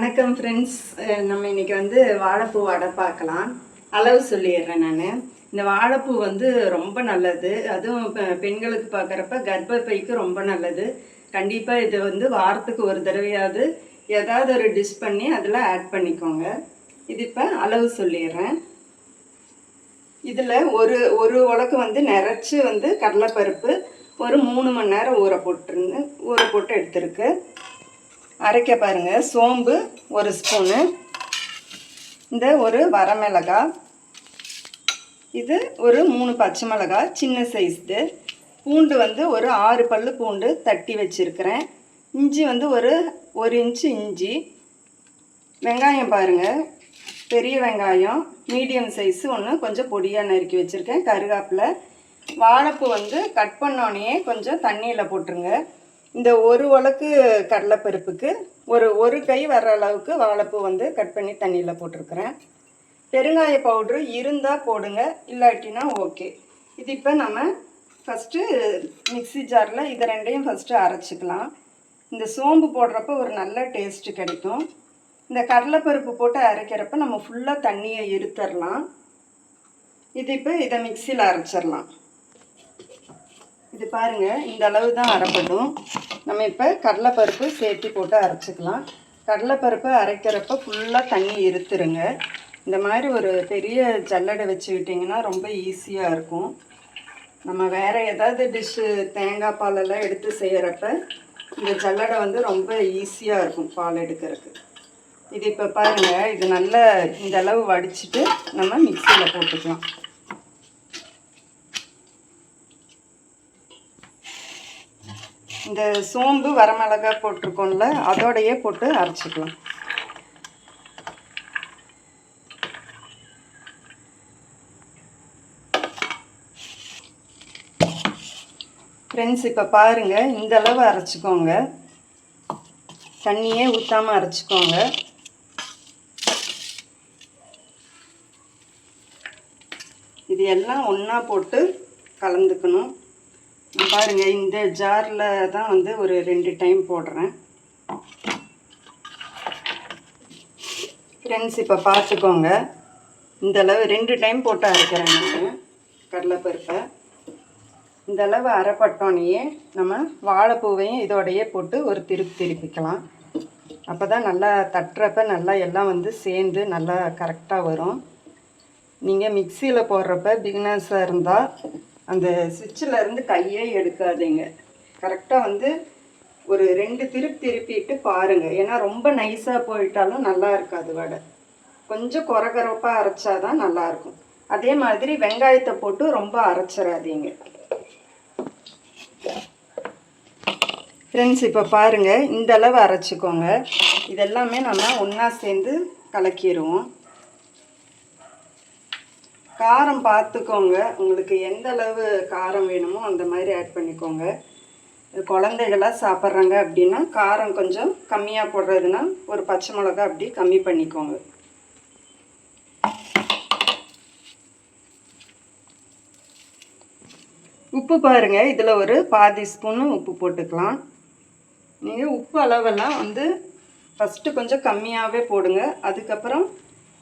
வணக்கம் ஃப்ரெண்ட்ஸ் நம்ம இன்னைக்கு வந்து வாழைப்பூ வடை பார்க்கலாம். அளவு சொல்லிடுறேன் நான். இந்த வாழைப்பூ வந்து ரொம்ப நல்லது. அதுவும் பெண்களுக்கு பார்க்குறப்ப கர்ப்பப்பைக்கு ரொம்ப நல்லது. கண்டிப்பாக இது வந்து வாரத்துக்கு ஒரு தடவையாவது ஏதாவது ஒரு டிஷ் பண்ணி அதில் ஆட் பண்ணிக்கோங்க. இது இப்போ அளவு சொல்லிடுறேன். இதில் ஒரு ஒரு உலக்கு வந்து நிறச்சி வந்து கடலைப்பருப்பு ஒரு மூணு மணி நேரம் ஊற போட்டுருந்து ஊற போட்டு எடுத்துருக்கு. அரைக்க பாருங்கள் சோம்பு ஒரு ஸ்பூனு. இந்த ஒரு வரமிளகாய் இது ஒரு மூணு பச்சை மிளகாய் சின்ன சைஸ்து பூண்டு வந்து ஒரு ஆறு பல்லு பூண்டு தட்டி வச்சுருக்கிறேன். இஞ்சி வந்து ஒரு ஒரு இன்ச்சு இஞ்சி. வெங்காயம் பாருங்கள் பெரிய வெங்காயம் மீடியம் சைஸு ஒன்று கொஞ்சம் பொடியாக நறுக்கி வச்சுருக்கேன் கருவேப்பிலை வாழைப்பூ வந்து கட் பண்ணோடனே கொஞ்சம் தண்ணியில் போட்டுருங்க. இந்த ஒரு உலக்கு கடலைப்பருப்புக்கு ஒரு ஒரு கை வர அளவுக்கு வாழைப்பூ வந்து கட் பண்ணி தண்ணியில் போட்டிருக்கிறேன். பெருங்காய பவுட்ரு இருந்தால் போடுங்க இல்லாட்டினா ஓகே இது இப்போ நம்ம ஃபஸ்ட்டு மிக்ஸி ஜாரில் இதை ரெண்டையும் ஃபஸ்ட்டு அரைச்சிக்கலாம். இந்த சோம்பு போடுறப்ப ஒரு நல்ல டேஸ்ட்டு கிடைக்கும். இந்த கடலைப்பருப்பு போட்டு அரைக்கிறப்ப நம்ம ஃபுல்லாக தண்ணியை இருத்தரலாம் இது இப்போ இதை மிக்சியில் அரைச்சிடலாம். இது பாருங்கள் இந்த அளவு தான் அரைப்படும். நம்ம இப்போ கடலைப்பருப்பு சேர்த்து போட்டு அரைச்சிக்கலாம். கடலைப்பருப்பு அரைக்கிறப்ப ஃபுல்லாக தண்ணி இருத்துருங்க. இந்த மாதிரி ஒரு பெரிய ஜல்லடை வச்சுக்கிட்டிங்கன்னா ரொம்ப ஈஸியாக இருக்கும். நம்ம வேறு ஏதாவது டிஷ்ஷு தேங்காய் பாலெல்லாம் எடுத்து செய்கிறப்ப இந்த ஜல்லடை வந்து ரொம்ப ஈஸியாக இருக்கும் பால் எடுக்கிறதுக்கு. இது இப்போ பாருங்கள் இது நல்லா இந்த அளவு வடிச்சிட்டு நம்ம மிக்சியில் போட்டுக்கலாம். இந்த சோம்பு வரமிளகாய் போட்டிருக்கோம்ல அதோடையே போட்டு அரைச்சிக்கலாம். ஃப்ரெண்ட்ஸ் இப்போ பாருங்கள் இந்த அளவு அரைச்சிக்கோங்க. தண்ணியே ஊற்றாமல் அரைச்சிக்கோங்க. இது எல்லாம் ஒன்றா போட்டு கலந்துக்கணும். பாருங்க இந்த ஜாரில் தான் வந்து ஒரு ரெண்டு டைம் போடுறேன். ஃப்ரெண்ட்ஸ் இப்போ பார்த்துக்கோங்க இந்த அளவு ரெண்டு டைம் போட்டு அரைக்கிறேன் நான் கடலைப்பருப்பை. இந்த அளவு அரைப்பட்டோனையே நம்ம வாழைப்பூவையும் இதோடையே போட்டு ஒரு திருப்பி திருப்பிக்கலாம். அப்போ தான் நல்லா தட்டுறப்ப நல்லா எல்லாம் வந்து சேர்ந்து நல்லா கரெக்டாக வரும். நீங்கள் மிக்சியில் போடுறப்ப பிகினர்ஸாக இருந்தால் அந்த சுவிட்சில் இருந்து கையே எடுக்காதீங்க. கரெக்டாக வந்து ஒரு ரெண்டு திருப்பி திருப்பிட்டு பாருங்கள் ஏன்னா ரொம்ப நைஸாக போயிட்டாலும் நல்லா இருக்காது வடை. கொஞ்சம் குறகுறப்பாக அரைச்சாதான் நல்லாயிருக்கும் அதே மாதிரி வெங்காயத்தை போட்டு ரொம்ப அரைச்சிடாதீங்க. ஃப்ரெண்ட்ஸ் இப்போ பாருங்கள் இந்தளவு அரைச்சிக்கோங்க. இதெல்லாமே நம்ம ஒன்றா சேர்ந்து கலக்கிடுவோம். காரம் பார்த்துக்கோங்க. உங்களுக்கு எந்த அளவு காரம் வேணுமோ அந்த மாதிரி ஆட் பண்ணிக்கோங்க. குழந்தைகளாக சாப்பிட்றாங்க அப்படின்னா காரம் கொஞ்சம் கம்மியாக போடுறதுனா ஒரு பச்சை மிளகா அப்படி கம்மி பண்ணிக்கோங்க. உப்பு பாருங்கள் இதில் ஒரு பாதி ஸ்பூனு உப்பு போட்டுக்கலாம். நீங்கள் உப்பு அளவெல்லாம் வந்து ஃபஸ்ட்டு கொஞ்சம் கம்மியாகவே போடுங்க. அதுக்கப்புறம்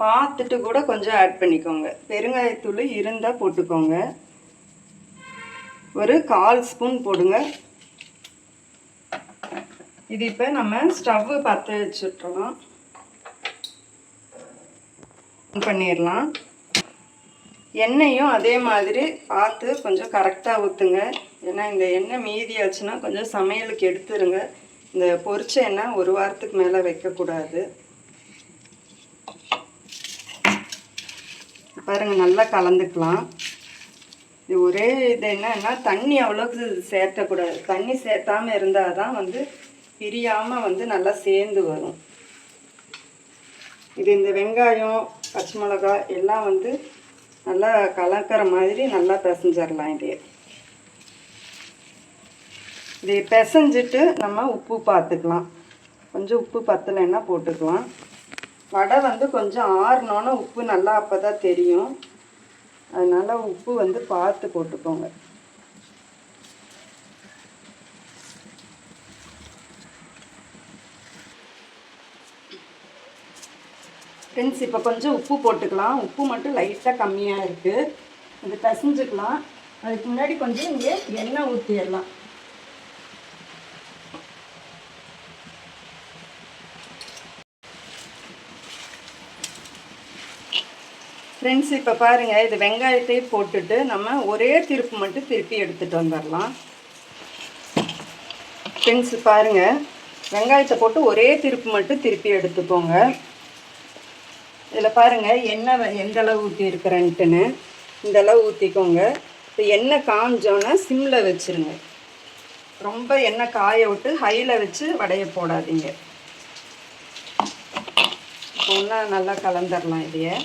பார்த்துட்டு கூட கொஞ்சம் ஆட் பண்ணிக்கோங்க. பெருங்காயத்தூள் இருந்தால் போட்டுக்கோங்க. ஒரு கால் ஸ்பூன் போடுங்க. இது இப்போ நம்ம ஸ்டவ்வு பற்ற வச்சுட்றலாம் பண்ணிடலாம். எண்ணெயும் அதே மாதிரி பார்த்து கொஞ்சம் கரெக்டாக ஊற்றுங்க ஏன்னா இந்த எண்ணெய் மீதி ஆச்சுன்னா கொஞ்சம் சமையலுக்கு எடுத்துருங்க. இந்த பொரிச்ச எண்ணெய் ஒரு வாரத்துக்கு மேலே வைக்கக்கூடாது. பாருங்கள் நல்லா கலந்துக்கலாம். இது ஒரே இது என்னன்னா தண்ணி அவ்வளோக்கு சேர்த்தக்கூடாது. தண்ணி சேர்த்தாம இருந்தால் தான் வந்து பிரியாமல் வந்து நல்லா சேர்ந்து வரும். இது இந்த வெங்காயம் பச்சை மிளகாய் எல்லாம் வந்து நல்லா கலக்கிற மாதிரி நல்லா பிசைஞ்சிடலாம் இது இது பிசைஞ்சிட்டு நம்ம உப்பு பார்த்துக்கலாம். கொஞ்சம் உப்பு பத்தலைன்னா போட்டுக்கலாம். வடை வந்து கொஞ்சம் ஆறினோன்னு உப்பு நல்லா அப்போ தான் தெரியும். அதனால் உப்பு வந்து பார்த்து போட்டுக்கோங்க. ஃப்ரெண்ட்ஸ் இப்போ கொஞ்சம் உப்பு போட்டுக்கலாம். உப்பு மட்டும் லைட்டாக கம்மியாக இருக்குது இது பிசைஞ்சுக்கலாம். அதுக்கு முன்னாடி கொஞ்சம் இங்கே எண்ணெய் ஊற்றிடலாம் ஃப்ரெண்ட்ஸ் இப்போ பாருங்கள் இது வெங்காயத்தையும் போட்டுட்டு நம்ம ஒரே திருப்பு மட்டும் திருப்பி எடுத்துகிட்டு வந்துடலாம் ஃப்ரெண்ட்ஸ் பாருங்கள் வெங்காயத்தை போட்டு ஒரே திருப்பு மட்டும் திருப்பி எடுத்துக்கோங்க. இதில் பாருங்கள் எண்ணெய் எந்த அளவு ஊற்றி இருக்கிறேன்ட்டுன்னு. இந்த அளவு ஊற்றிக்கோங்க இப்போ எண்ணெய் காஞ்சோன்னா சிம்மில் வச்சுருங்க. ரொம்ப எண்ணெய் காய விட்டு ஹையில் வச்சு வடைய போடாதீங்க. ஒன்றா நல்லா கலந்துடலாம் இதையே.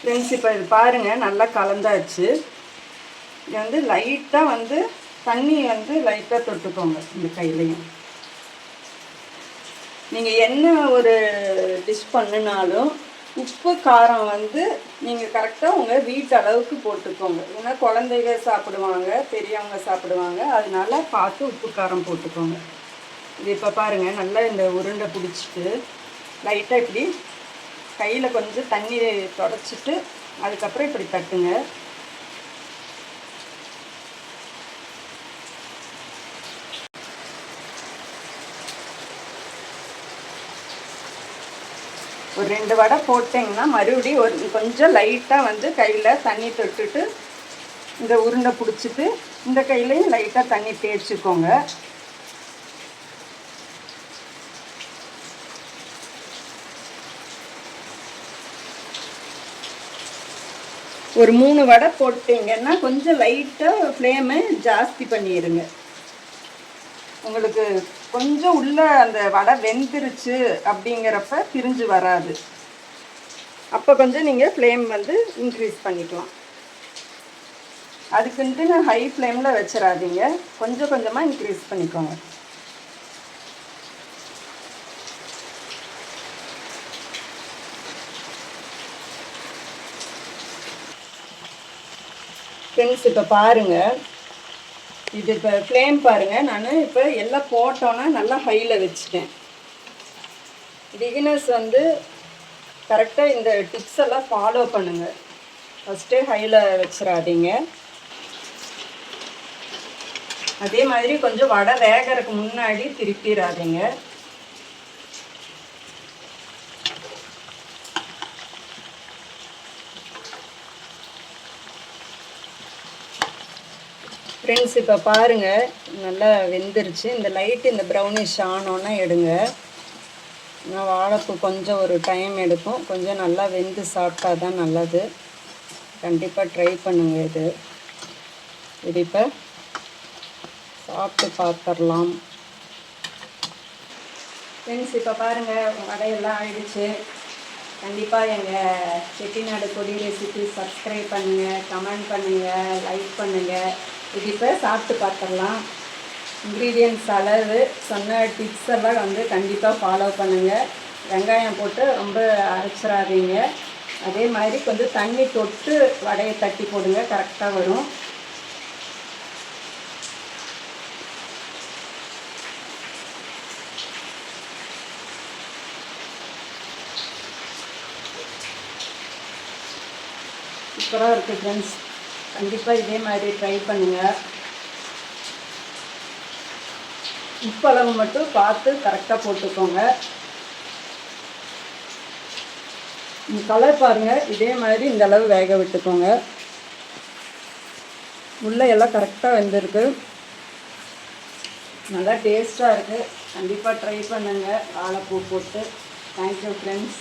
ஃப்ரெண்ட்ஸ் இப்போ இது பாருங்கள் நல்லா கலந்தாச்சு. இது வந்து லைட்டாக வந்து தண்ணி வந்து லைட்டாக தொட்டுக்கோங்க இந்த கையிலையும். நீங்கள் என்ன ஒரு டிஷ் பண்ணினாலும் உப்பு காரம் வந்து நீங்கள் கரெக்டாக உங்கள் வீட்டு அளவுக்கு போட்டுக்கோங்க. ஏன்னா குழந்தைங்க சாப்பிடுவாங்க பெரியவங்க சாப்பிடுவாங்க அதனால பார்த்து உப்பு காரம் போட்டுக்கோங்க. இது இப்போ பாருங்கள் நல்லா இந்த உருண்டை பிடிச்சிட்டு லைட்டாக இப்படி கையில் கொஞ்சம் தண்ணி தொடச்சிட்டு அதுக்கப்புறம் இப்படி தட்டுங்க. ஒரு ரெண்டு வடை போட்டிங்கன்னா மறுபடியும் ஒரு கொஞ்சம் லைட்டாக வந்து கையில் தண்ணி தொட்டுட்டு இந்த உருண்டை பிடிச்சிட்டு இந்த கையிலையும் லைட்டாக தண்ணி தேய்ச்சிக்கோங்க. ஒரு மூணு வடை போட்டிங்கன்னா கொஞ்சம் லைட்டாக ஃப்ளேமை ஜாஸ்தி பண்ணிடுங்க உங்களுக்கு கொஞ்சம் உள்ள அந்த வடை வெந்துருச்சு அப்படிங்கிறப்ப பிரிஞ்சு வராது. அப்போ கொஞ்சம் நீங்கள் ஃப்ளேம் வந்து இன்க்ரீஸ் பண்ணிக்கலாம். அதுக்குன்ட்டு ஹை ஃப்ளேமில் வச்சிடாதீங்க. கொஞ்சம் கொஞ்சமாக இன்க்ரீஸ் பண்ணிக்கோங்க. ஃப்ரெண்ட்ஸ் இப்போ பாருங்கள் இது இப்போ ஃப்ளேம் பாருங்கள் நான் இப்போ எல்லாம் போட்டோன்னா நல்லா ஹையில் வச்சுட்டேன். பிகினர்ஸ் வந்து கரெக்டாக இந்த டிப்ஸ் எல்லாம் ஃபாலோ பண்ணுங்கள் ஃபஸ்ட்டே ஹையில் வச்சிடாதீங்க அதே மாதிரி கொஞ்சம் வடை வேகறதுக்கு முன்னாடி திருப்பிடாதீங்க ஃப்ரெண்ட்ஸ் இப்போ பாருங்கள் நல்லா வெந்துருச்சு. இந்த லைட்டு இந்த ப்ரௌனிஷ் ஆனோன்னா எடுங்க. நான் வாழைப்பூ கொஞ்சம் ஒரு டைம் எடுக்கும். கொஞ்சம் நல்லா வெந்து சாப்பிட்டா தான் நல்லது. கண்டிப்பாக ட்ரை பண்ணுங்கள் இது. இது இப்போ சாப்பிட்டு பார்த்துடலாம் ஃப்ரெண்ட்ஸ் இப்போ பாருங்கள் வடையெல்லாம் ஆயிடுச்சு. கண்டிப்பாக எங்கள் செட்டிநாடு கொடி ரெசிபி சப்ஸ்கிரைப் பண்ணுங்கள் கமெண்ட் பண்ணுங்கள் லைக் பண்ணுங்கள் இது இப்போ சாப்பிட்டு பார்த்துடலாம். இன்க்ரீடியன்ட்ஸ் அளவு சொன்ன டிப்ஸ் எல்லாம் வந்து கண்டிப்பாக ஃபாலோ பண்ணுங்கள் வெங்காயம் போட்டு ரொம்ப அரைச்சிடாதீங்க. அதே மாதிரி கொஞ்சம் தண்ணி தொட்டு வடையை தட்டி போடுங்க கரெக்டாக வரும். சூப்பராக இருக்குது ஃப்ரெண்ட்ஸ் கண்டிப்பாக இதே மாதிரி ட்ரை பண்ணுங்கள் உப்பளவு மட்டும் பார்த்து கரெக்டாக போட்டுக்கோங்க. கலர் பாருங்கள் இதே மாதிரி இந்த அளவு வேக விட்டுக்கோங்க. உள்ளே எல்லாம் கரெக்டாக வெந்திருக்கு. நல்லா டேஸ்ட்டாக இருக்குது கண்டிப்பாக ட்ரை பண்ணுங்கள் வாழைப்பூ போட்டு. Thank you friends